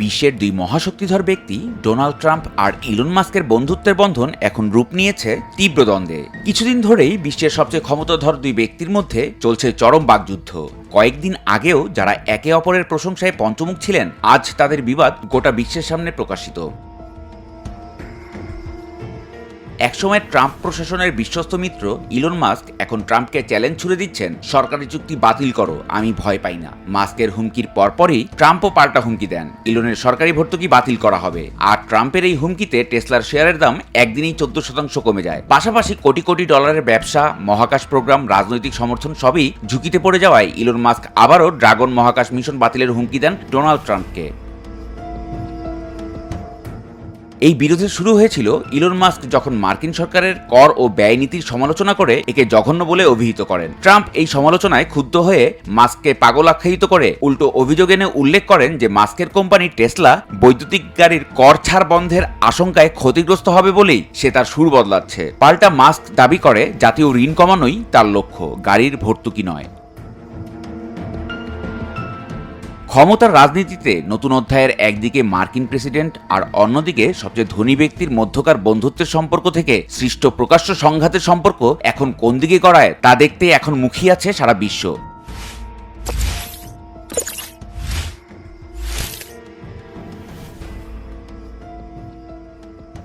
বিশ্বের দুই মহাশক্তিধর ব্যক্তি, ডোনাল্ড ট্রাম্প আর ইলন মাস্কের বন্ধুত্বের বন্ধন এখন রূপ নিয়েছে তীব্র দ্বন্দ্বে। কিছুদিন ধরেই বিশ্বের সবচেয়ে ক্ষমতাধর দুই ব্যক্তির মধ্যে চলছে চরম বাগযুদ্ধ কয়েকদিন আগেও যারা একে অপরের প্রশংসায় পঞ্চমুখ ছিলেন, আজ তাদের বিবাদ গোটা বিশ্বের সামনে প্রকাশিত। একসময় ট্রাম্প প্রশাসনের বিশ্বস্ত মিত্র ইলন মাস্ক এখন ট্রাম্পকে চ্যালেঞ্জ ছুড়ে দিচ্ছেন সরকারি চুক্তি বাতিল করো, আমি ভয় পাই না। মাস্কের হুমকির পরপরই ট্রাম্পও পাল্টা হুমকি দেন। ইলনের সরকারি ভর্তুকি বাতিল করা হবে। আর ট্রাম্পের এই হুমকিতে টেসলার শেয়ারের দাম একদিনেই চোদ্দ শতাংশ কমে যায়। পাশাপাশি কোটি কোটি ডলারের ব্যবসা, মহাকাশ প্রোগ্রাম, রাজনৈতিক সমর্থন সবই ঝুঁকিতে পড়ে যাওয়ায় ইলন মাস্ক আবারও ড্রাগন মহাকাশ মিশন বাতিলের হুমকি দেন ডোনাল্ড ট্রাম্পকে। এই বিরোধের শুরু হয়েছিল ইলন মাস্ক যখন মার্কিন সরকারের কর ও ব্যয় নীতির সমালোচনা করে একে জঘন্য বলে অভিহিত করেন। ট্রাম্প এই সমালোচনায় ক্ষুব্ধ হয়ে মাস্ককে পাগল আখ্যায়িত করে উল্টো অভিযোগ এনে উল্লেখ করেন যে মাস্কের কোম্পানি টেসলা বৈদ্যুতিক গাড়ির কর ছাড় বন্ধের আশঙ্কায় ক্ষতিগ্রস্ত হবে বলেই সে তার সুর বদলাচ্ছে। পাল্টা মাস্ক দাবি করে জাতীয় ঋণ কমানোই তার লক্ষ্য, গাড়ির ভর্তুকি নয়। ক্ষমতার রাজনীতিতে নতুন অধ্যায়ের একদিকে মার্কিন প্রেসিডেন্ট আর অন্যদিকে সবচেয়ে ধনী ব্যক্তির মধ্যকার বন্ধুত্বের সম্পর্ক থেকে সৃষ্ট প্রকাশ্য সংঘাতের সম্পর্ক এখন কোন দিকে গড়ায় তা দেখতে এখন মুখিয়ে আছে সারা বিশ্ব।